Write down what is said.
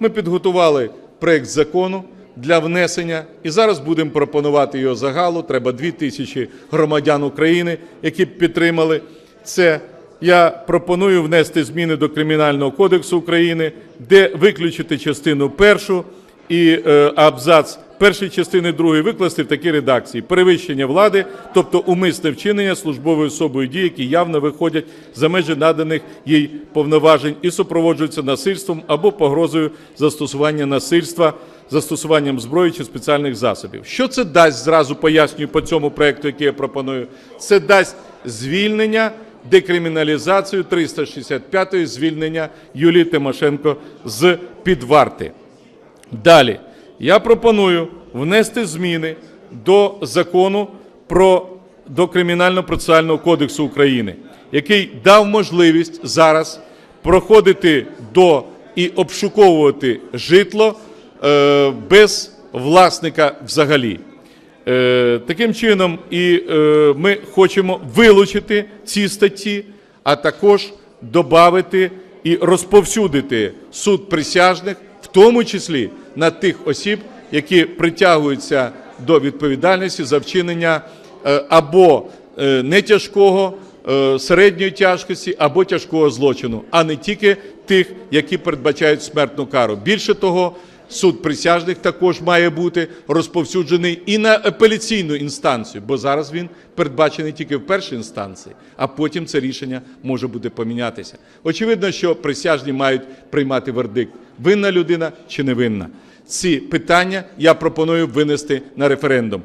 Ми підготували проект закону для внесення і зараз будемо пропонувати його загалу. Треба 2 тисячі громадян України, які б підтримали це. Я пропоную внести зміни до Кримінального кодексу України, де виключити частину першу і е, абзац першої частини другої викласти в такій редакції: перевищення влади, тобто умисне вчинення службовою особою дій, які явно виходять за межі наданих їй повноважень і супроводжуються насильством або погрозою застосування насильства, застосуванням зброї чи спеціальних засобів. Що це дасть? Зразу пояснюю по цьому проекту, який я пропоную. Це дасть звільнення декриміналізацію 365-ї звільнення Юлії Тимошенко з під варти. Далі я пропоную внести зміни до закону про до Кримінально-процесуального кодексу України, який дав можливість зараз проходити до і обшуковувати житло е, без власника взагалі. Е, таким чином, і е, ми хочемо вилучити ці статті, а також додати і розповсюдити суд присяжних, тому числі на тих осіб, які притягуються до відповідальності за вчинення е, або е, нетяжкого, е, середньої тяжкості або тяжкого злочину, а не тільки тих, які передбачають смертну кару. Більше того, суд присяжних також має бути розповсюджений і на апеляційну інстанцію, бо зараз він передбачений тільки в першій інстанції, а потім це рішення може буде помінятися. Очевидно, що присяжні мають приймати вердикт: винна людина чи не винна. Ці питання я пропоную винести на референдум.